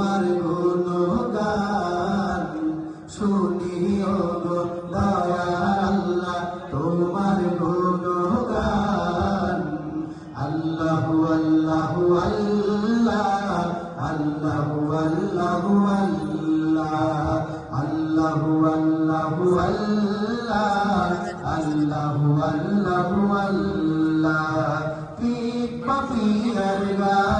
তোমার গুণগান শুনিও গো দয়া আল্লাহ তোমার গুণগান। আল্লাহ আল্লাহ আল্লাহ আল্লাহ আল্লাহ আল্লাহ আল্লাহ আল্লাহ আল্লাহ আল্লাহ আল্লাহ আল্লাহ। পিক পাপিয়ার গান